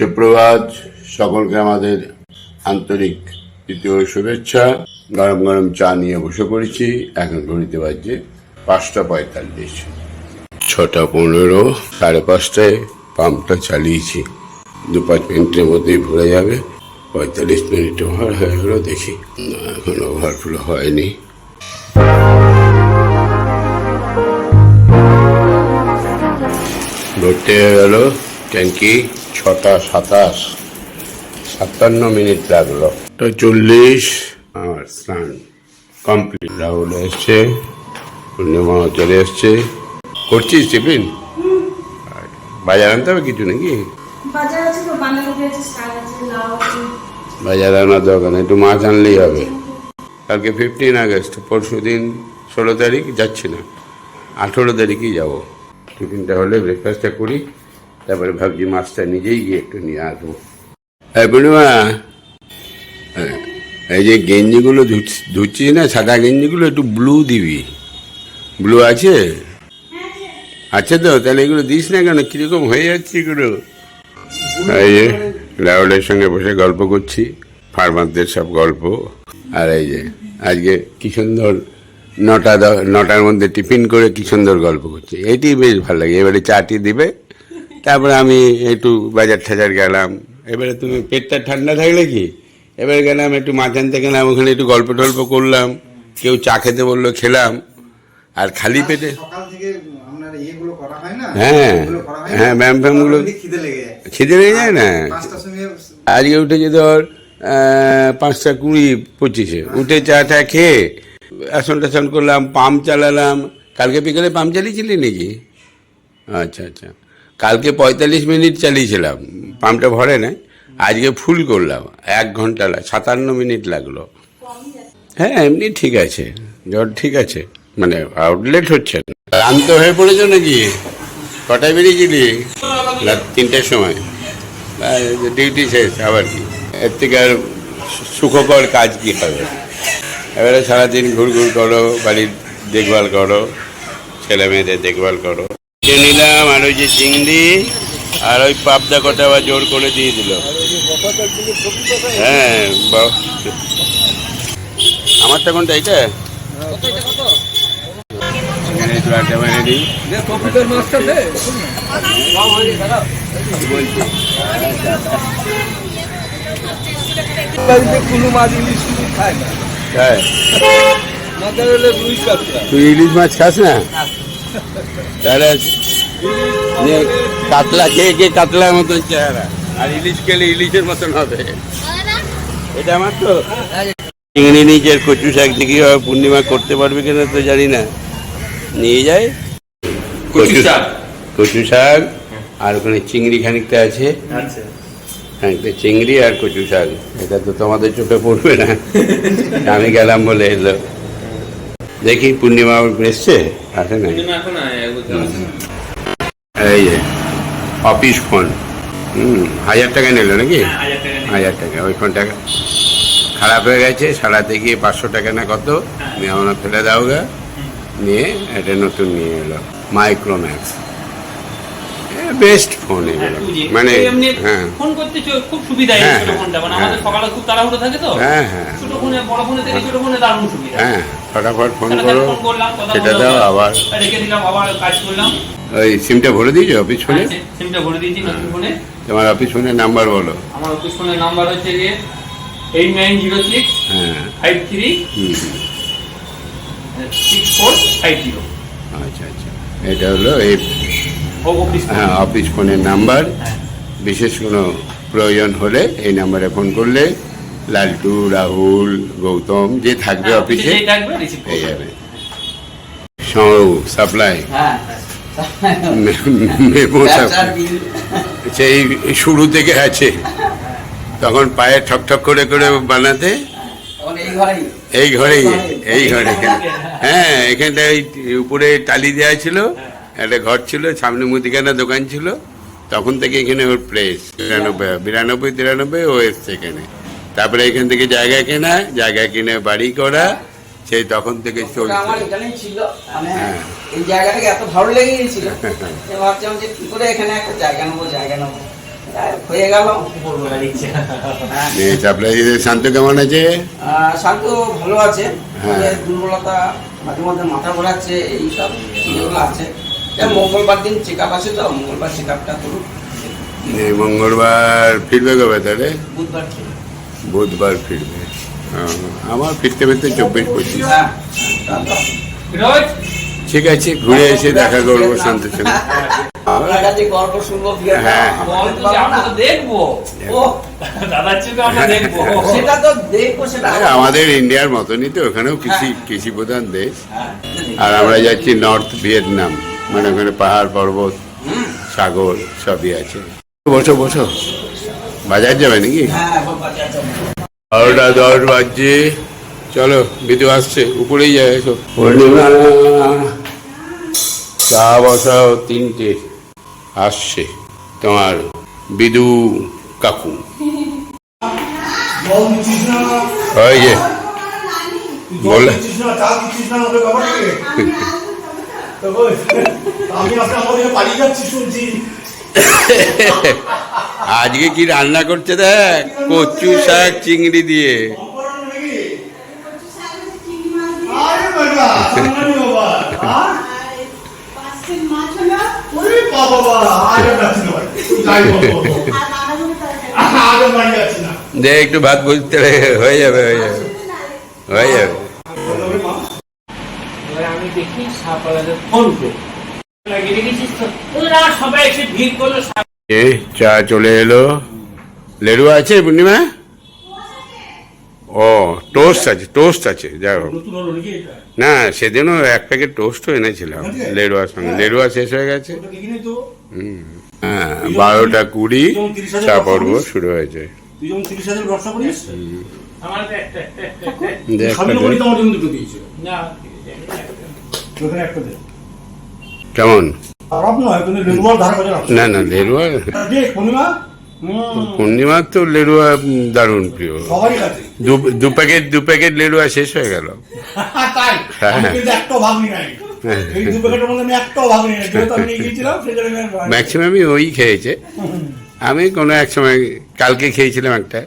সুপ্রভাত সকলকে আমাদের আন্তরিক তৃতীয় শুভেচ্ছা। গরম গরম চা নিয়ে বসে পড়েছি, এখন ঘড়িতে বাজছে পাঁচটা পঁয়তাল্লিশ। ছটা পনেরো, সাড়ে পাঁচটায় পাম্পটা চালিয়েছি। দু পাঁচ মিনিটের মধ্যেই ভরে যাবে। পঁয়তাল্লিশ মিনিট ওভার হয়ে গেলো, দেখি। এখন ওভারফ্লো হয়নি। ভর্তি হয়ে গেল। ট্যাঙ্কি ছটা সাতাশ। সাতান্ন মিনিট লাগল। তো চল্লিশ। আমার স্নান কমপ্লিট। রাহুল এসছে। পূর্ণিমা চলে এসছে। করছিস টিফিন? বাজার আনতে হবে কিছু নাকি? বাজার আনার দরকার নেই একটু মাছ আনলেই হবে। কালকে ফিফটিন আগস্ট পরশু দিন ষোলো তারিখ যাচ্ছি না। আঠেরো তারিখেই যাব। টিফিনটা হলে ব্রেকফাস্টটা করি। তারপরে ভাবছি মাছটা নিজেই গিয়ে একটু নিয়ে আসব। পূর্ণিমা হ্যাঁ, এই যে গেঞ্জিগুলো ধুচ্ছি- ধুচ্ছিস না সাদা গেঞ্জিগুলো একটু ব্লু দিবি। ব্লু আছে? আছে তো তাহলে এগুলো দিস না কেন? কীরকম হয়ে যাচ্ছে এগুলো? এই যে রাহুলের সঙ্গে বসে গল্প করছি ফার্মারদের সব গল্প। আর এই যে আজকে কি সুন্দর নটা নটার মধ্যে টিফিন করে কি সুন্দর গল্প করছে। এটি বেশ ভালো লাগে। এবারে চাটি দিবে তারপরে আমি একটু বাজার ঠাজার গেলাম। এবারে তুমি পেটটা ঠান্ডা থাকলে কি? এবারে গেলাম একটু মাছ আনতে গেলাম ওখানে একটু গল্প টল্প করলাম। কেউ চা খেতে বলল খেলাম। আর খালি পেটে হয় হ্যাঁ, ব্যায়াম ফ্যায়ামগুলো- তখন খিদে লেগে যায়। না? আজকে উঠেছে ধর পাঁচটা কুড়ি পঁচিশে। উঠে চা টা খেয়ে আসন টাসন করলাম পাম্প চালালাম। কালকে বিকেলে পাম্প চালিয়েছিলি নাকি? আচ্ছা আচ্ছা। কালকে পঁয়তাল্লিশ মিনিট চালিয়েছিলাম, পাম্পটা ভরে না, আজকে ফুল করলাম, এক ঘণ্টা সাতান্ন মিনিট লাগল। হ্যাঁ এমনি ঠিক আছে, জ্বর ঠিক আছে মানে আউটলেট হচ্ছে ক্লান্ত হয়ে পড়েছো নাকি? কটায় বেরিয়েছিলি? রাত তিনটের সময়। ডিউটি শেষ, আবার কি? এর থেকে আর সুখকর কাজ কি হবে? এবারে সারাদিন ঘুর ঘুর করো, বাড়ির দেখভাল করো ছেলে মেয়েদের দেখভাল করো। যে নিলাম আর ওই যে চিংড়ি আর ওই পাবদা কটা আবার জোর করে দিয়ে দিল। হ্যাঁ আমারটা কোনটা এইটা? এখানে একটু আড্ডা মেরে দিই। বাড়িতে কোনো মাছ ইলিশ খায় না হ্যাঁ তুই ইলিশ মাছ খাস না? তাহলে যে কাতলা খেয়ে খেয়ে কাতলার মতন চেহারা। আর ইলিশ খেলে ইলিশের মতন হবে। এটা আমার তো চিংড়ি নিজের কচু শাক দেখি পূর্ণিমা করতে পারবে কিনা তো জানি না। নিয়ে যায়। কচু শাক? কচু শাক আর ওখানে চিংড়ি খানিকটা আছে। খানিকটা চিংড়ি আর কচু শাক। এটা তো তোমাদের চোখে পড়বে না। আমি গেলাম বলে এলো। দেখি পূর্ণিমা এসছে? আসে না এই যে অফিস ফোন হুম হাজার টাকা নিল নাকি? হাজার টাকা ওই ফোনটা খারাপ হয়ে গেছে সারাতে গিয়ে পাঁচশো টাকা না কত? নিয়ে আমরা ফেলে দাও গা। নিয়ে এটা নতুন নিয়ে এলো মাইক্রোম্যাক্স বেস্ট ফোন এগুলো। মানে হ্যাঁ। ফোন করতে খুব সুবিধা এই হ্যাঁ, ছোট ফোনটা মানে হ্যাঁ। আমাদের সকালে খুব তাড়াহুড়ো থাকে তো। হ্যাঁ হ্যাঁ। ছোট ফোনে বড় ফোনে থেকে ছোট ফোনে দারুণ সুবিধা। হ্যাঁ ফটাফট ফোন করো। সেটা দাও আবার। রেখে দিলাম আবার কাজ করলাম। ওই সিমটা ভরে দিয়েছ অফিস ফোনে হ্যাঁ, সিমটা ভরে দিয়েছি নতুন ফোনে তোমার অফিস ফোনের নাম্বার বলো। আমার অফিস ফোনের নাম্বার হচ্ছে গিয়ে এইট নাইন জিরো সিক্স হ্যাঁ। Five three. Six four five zero আচ্ছা আচ্ছা। এটা হলো এই। হ্যাঁ অফিস ফোনের নাম্বার। বিশেষ কোনো প্রয়োজন হলে এই নাম্বারে ফোন করলে লালটু রাহুল গৌতম যে থাকবে হ্যাঁ, অফিসে পেয়ে যাবে। সৌ সাপ্লাই হ্যাঁ সেই শুরু থেকে আছে। তখন পায়ে ঠক ঠক করে করে বানাতে? এই ঘরেই। এই ঘরে। হ্যাঁ এখানটা উপরে টালি দেওয়া ছিল। একটা ঘর ছিল সামনে মুদিখানা দোকান ছিল। তখন থেকে এখানে ওর প্লেস বিরানব্বই বিরানব্বই তিরানব্বই ও এসছে এখানে। তারপরে এখান থেকে জায়গা কেনা জায়গা কিনে বাড়ি করা সেই তখন থেকে চলছে। ছিল। মানে হ্যাঁ। এই জায়গাটাকে এত ভালো লেগে গেছিল যে ভাবছিলাম যে কি করে এখানে একটা জায়গা নেব জায়গা নেব। হ্যাঁ, গেল। শান্ত কেমন আছে? শান্ত ভালো আছে। হ্যাঁ। দুর্বলতা মাঝে মাথা ঘোরাচ্ছে এইসব আছে। মঙ্গলবার দিন চেক আপ আছে তো মঙ্গলবার চেক আপটা করুন মঙ্গলবার ফিরবে কবে তাহলে? বুধবার বুধবার ফিরবে। আমার ফিরতে ফিরতে চব্বিশ পঁচিশ। হ্যাঁ। ফিরোজ? ঠিক আছে ঘুরে এসে দেখা করব শান্ত হ্যাঁ। আমাদের ইন্ডিয়ার মতনই তো ওখানেও কৃষি কৃষি প্রধান দেশ। হ্যাঁ। আর আমরা যাচ্ছি নর্থ ভিয়েতনাম। মানে ওখানে পাহাড় পর্বত সাগর সবই আছে। বসো বসো। বাজার যাবে নাকি? হ্যাঁ বারোটা দশ বাজছে। চলো বিদু আসছে উপরেই যায় এসো চা বসাও তিনটে। আসছে তোমার বিদু কাকু। ওই যে বলে আজকে কি রান্না করছে দেখ? কচু শাক চিংড়ি দিয়ে। হ্যাঁ? দে একটু ভাত বুঝতে হয়ে যাবে হয়ে যাবে। হয়ে যাবে। দেখি সাপালাদের ফোন করে। লাগিয়ে রেখেছিস তো ওরা সবাই এসে ভিড় করল এ চা চলে এলো। লেরু আছে পূর্ণিমা? ও টোস্ট আছে টোস্ট আছে যাই হোক? না সেদিনও এক প্যাকেট টোস্টও এনেছিলাম লেরুয়ার সঙ্গে। লেরুয়া শেষ হয়ে গেছে। হ্যাঁ বারোটা কুড়ি চা পর্ব শুরু হয়েছে। দেখ। ওখানে একটা দে। কেমন? খারাপ নয়, কিন্তু লেবুয়ার ধার কাছে না না লেরুয়া পূর্ণিমা, পূর্ণিমার তো লেরুয়া দারুণ প্রিয়। দু প্যাকেট দু প্যাকেট লেরুয়া শেষ হয়ে গেল। হ্যাঁ। আমি- ম্যাক্সিমামই ওই খেয়েছে। আমি কোনো এক সময় কালকে খেয়েছিলাম একটা।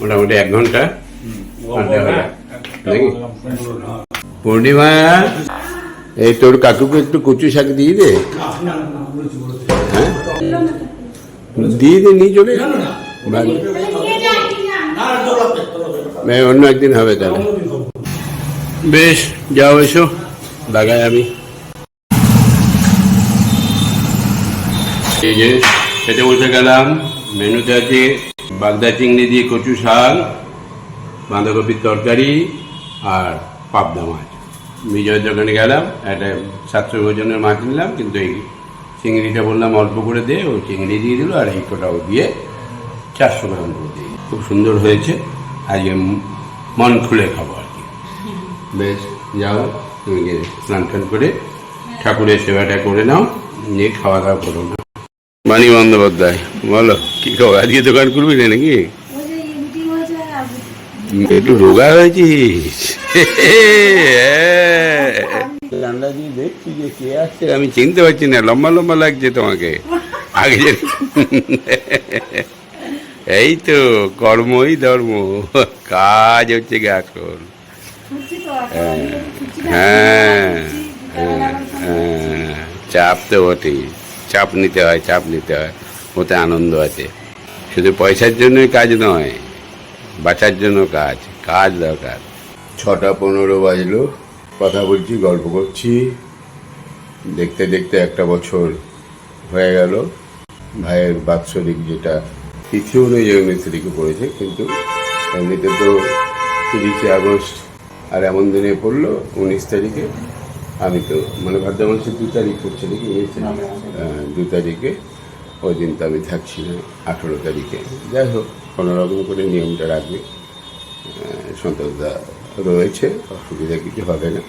মোটামুটি এক ঘণ্টা? পূর্ণিমা, এই তোর কাকুকে একটু কচু শাক দিয়ে দে। হ্যাঁ? দিয়ে দে, নিয়ে চলে। অন্য একদিন হবে তাহলে। বেশ, যাও এসো লাগাই আমি। এই যে, খেতে বসে গেলাম, মেনুতে আছে বাগদা চিংড়ি দিয়ে কচু শাক, বাঁধাকপির তরকারি আর পাবদা মাছ। বিজয়ের দোকানে গেলাম একটা সাতশো ওজনের মাছ নিলাম কিন্তু এই চিংড়িটা বললাম অল্প করে দিয়ে ও চিংড়ি দিয়ে দিল আর এই কটাও দিয়ে চারশো গ্রাম করে দিয়ে খুব সুন্দর হয়েছে। আজকে মন খুলে খাব আর কি। বেশ যাও তুমি গিয়ে স্নান টান করে ঠাকুরের সেবাটা করে নাও নিয়ে খাওয়া দাওয়া করো না। বাণী বন্দ্যোপাধ্যায় বলো কি খবর? আজকে দোকান করবি না নাকি? ওই একটু রোগা হয়েছিস? ঠান্ডা দিয়ে দেখছি যে কে আসছে আমি চিনতে পারছি না লম্বা লম্বা লাগছে তোমাকে। আগে যে এই তো কর্মই ধর্ম কাজ হচ্ছে গে তো হ্যাঁ হ্যাঁ হ্যাঁ, হ্যাঁ, চাপ তো বটেই। চাপ নিতে হয় চাপ নিতে হয় ওতে আনন্দ আছে। শুধু পয়সার জন্যই কাজ নয় বাঁচার জন্য কাজ কাজ দরকার। ছটা পনেরো বাজলো কথা বলছি গল্প করছি। দেখতে দেখতে একটা বছর হয়ে গেল। ভাইয়ের বাৎসরিক যেটা তিথি অনুযায়ী উনিশ তারিখে পড়েছে কিন্তু এমনিতে তো তিরিশে আগস্ট আর এমন দিনে পড়ল উনিশ তারিখে। আমি তো মানে ভাদ্র মাসের দু তারিখ পড়ছে নাকি উনিশ তারিখ? হ্যাঁ, দু তারিখে। ওই দিন তো আমি থাকছি না আঠেরো তারিখে। যাই হোক কোনো রকম করে নিয়মটা রাখবে। সন্তোষদা রয়েছে অসুবিধা কিছু হবে না।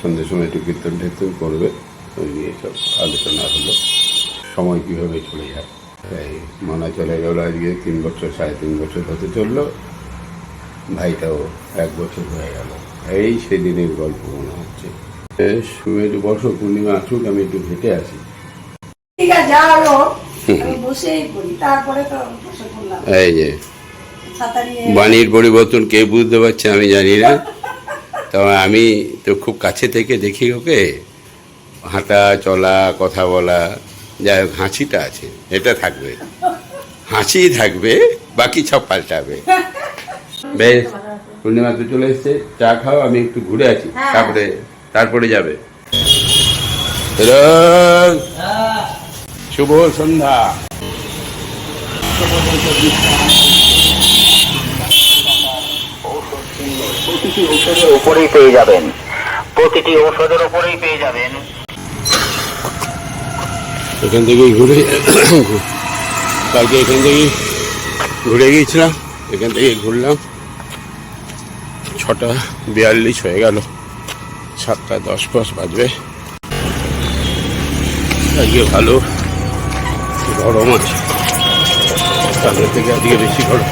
সন্ধ্যের সময় একটু কীর্তন টীর্তন করবে ওই নিয়ে সব আলোচনা হলো। সময় কীভাবে চলে যায়? তাই মনে চলে গেল আজকে তিন বছর সাড়ে তিন বছর হতে চলল। ভাইটাও এক বছর হয়ে গেল। এই সেদিনের গল্প মনে হচ্ছে। তুমি একটু পূর্ণিমা আসুক আমি একটু হেঁটে আসি। ঠিক আছে বসেই করি তারপরে তো বসে এই যে বাণীর পরিবর্তন কে বুঝতে পারছে আমি জানি না। তবে আমি তো খুব কাছে থেকে দেখি ওকে। হাঁটা চলা কথা বলা যাই হোক হাসিটা আছে এটা থাকবে। হাসি থাকবে বাকি সব পাল্টাবে। বেশ পূর্ণিমা তো চলে এসছে চা খাও আমি একটু ঘুরে আছি হ্যাঁ। তারপরে তারপরে যাবে। রোজ, শুভ সন্ধ্যা। ঔষধের উপরেই পেয়ে যাবেন। প্রতিটি ঔষধের উপরেই পেয়ে যাবেন। এখান থেকে ঘুরে কালকে এখান থেকে ঘুরে গিয়েছিলাম। এখান থেকে ঘুরলাম। ছটা বিয়াল্লিশ হয়ে গেল। সাতটা দশ পাঁচ বাজবে। আজকে ভালো গরম আছে। কালের থেকে আজকে বেশি গরম।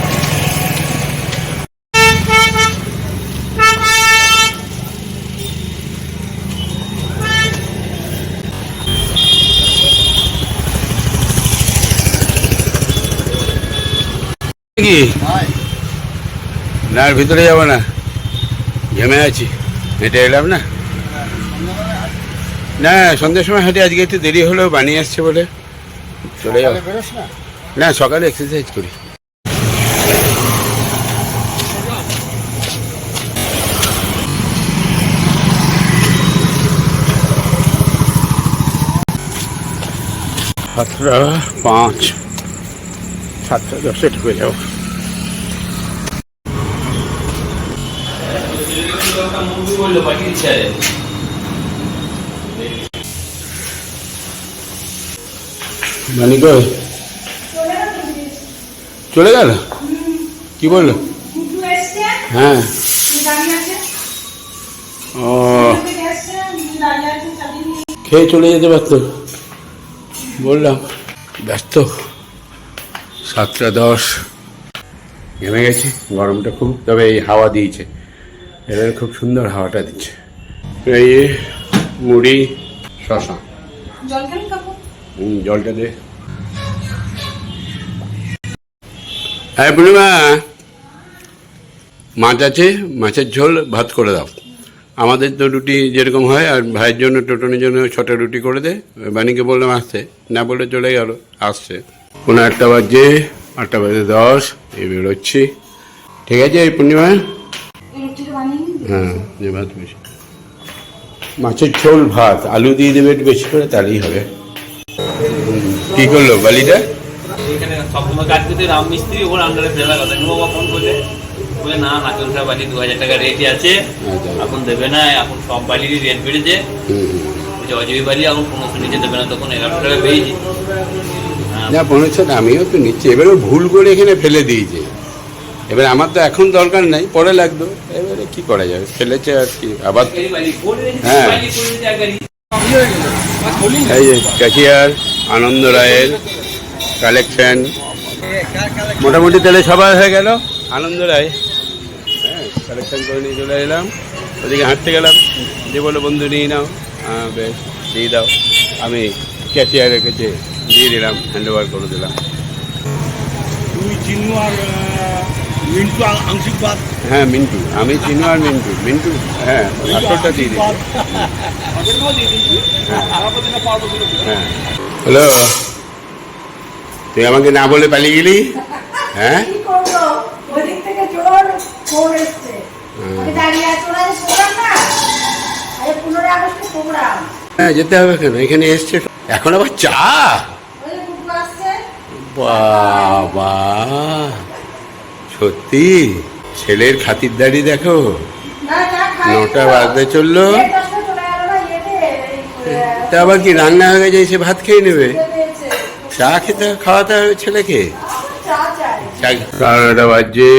কি? না ভিতরে যাব না। ঘেমে আছি। হেঁটে এলাম না। না সন্ধ্যের সময় হেঁটে আজকে একটু দেরি হলেও বানিয়ে আসছে বলে। চলে যাব। না? সকালে এক্সারসাইজ করি। সাতটা পাঁচ। সাতটা দশে ঢুকে যাব। পাঠিয়েছে মানে কই চলে গেল? কি বলল? হ্যাঁ। ও। খেয়ে চলে যেতে পারতো। বললাম, ব্যস্ত। সাতটা দশ। ঘেমে গেছে, গরমটা খুব। তবে এই হাওয়া দিয়েছে। এবার খুব সুন্দর হাওয়াটা দিচ্ছে। এই মুড়ি শশা জলটা দে। হ্যাঁ পূর্ণিমা। মাছ আছে মাছের ঝোল ভাত করে দাও। আমাদের তো রুটি যেরকম হয় আর ভাইয়ের জন্য টোটনের জন্য ছটা রুটি করে দে। বাণীকে বললাম আসতে না বলে চলে গেল আসছে। কোনো একটা বাজে আটটা বাজে দশ এই বেরোচ্ছি। ঠিক আছে এই পূর্ণিমা? হ্যাঁ। যে ভাত বেশি মাছের ঝোল ভাত আলু দিয়ে দেবে একটু বেশি করে তাহলেই হবে। কি করল বালিটা? এখানে সবসময় কাজ করতে রাম মিস্ত্রি ওর আন্ডারে ফেলা কথা। বাবা ফোন করে বলে না সাহেব বালি দু হাজার টাকা রেট আছে। আচ্ছা। এখন দেবে না এখন সব বালিরই রেট বেড়েছে। অজয় বালি এখন পনেরোশো নিচে দেবে না তখন এগারোশো টাকা পেয়েছি না আমিও তো নিচ্ছি। এবারে ভুল করে এখানে ফেলে দিয়েছে। এবার আমার তো এখন দরকার নাই, পরে লাগতো এবারে কি করা যাবে? ফেলেছে আর কি, আবার হ্যাঁ। এই ক্যাশিয়ার, আনন্দ রায়ের কালেকশন মোটামুটি তাহলে সবাই হয়ে গেল। আনন্দ রায়। হ্যাঁ কালেকশন করে নিয়ে চলে এলাম। ওদিকে হাঁটতে গেলাম। যে বলে বন্ধু, নিয়ে নাও। বেশ, দিয়ে দাও। আমি ক্যাশিয়ার রেখেছে দিয়ে দিলাম হ্যান্ড ওভার করে দিলাম। আর মিন্টু আংশিক বাদ হ্যাঁ মিন্টু। আমি চিনু আর মিন্টু। মিন্টু হ্যাঁ আসলটা দিয়ে দিচ্ছি হ্যাঁ। হ্যালো? তুই আমাকে না বলে পালিয়ে গেলি? হ্যাঁ? কি করব? ওদিক থেকে জোর ফোন এসছে। আমি দাঁড়িয়ে আছি ওরা যে প্রোগ্রাম না? আরে পনেরোই আগস্টে প্রোগ্রাম। হ্যাঁ যেতে হবে কেন? এখানে এসছে এখন আবার চা? বাবা। সত্যি? ছেলের খাতিরদারি দেখো। নটা বাজতে চলল। এই, তা আবার কি রান্না হয়ে গেছে এসে ভাত খেয়ে নেবে? চা খেতে খাওয়াতে হবে ছেলেকে? চা চাই। বাজছে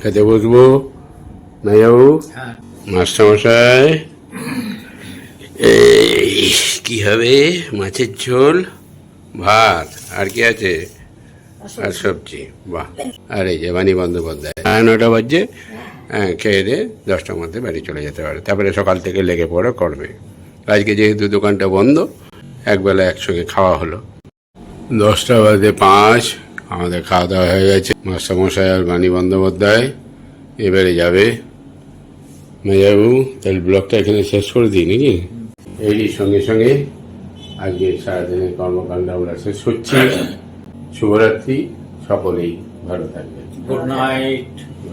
খেতে বসবো। না যাব মাস্টারমশাই এই কি হবে? মাছের ঝোল ভাত আর কি আছে? আর সবজি, বাহ। আর এই যে বাণী বন্দ্যোপাধ্যায়, সাড়ে নটা বাজছে। হ্যাঁ খেয়ে দিয়ে দশটার মধ্যে বাড়ি চলে যেতে পারে। তারপরে সকাল থেকে লেগে পড়ে করবে আজকে যেহেতু দোকানটা বন্ধ, একবেলা একসঙ্গে খাওয়া হলো। দশটা বাজে পাঁচ, আমাদের খাওয়া দাওয়া হয়ে গেছে। মাস্টারমশাই আর বাণী বন্দ্যোপাধ্যায়, এবারে যাবে। মেজাবু, তাহলে ব্লগটা এখানে শেষ করে দিই নাকি? এরই সঙ্গে সঙ্গে আজকে সারাদিনের কর্মকাণ্ড আমরা শেষ করছি শুভরাত্রি সকলেই ভালো থাকবেন। Good night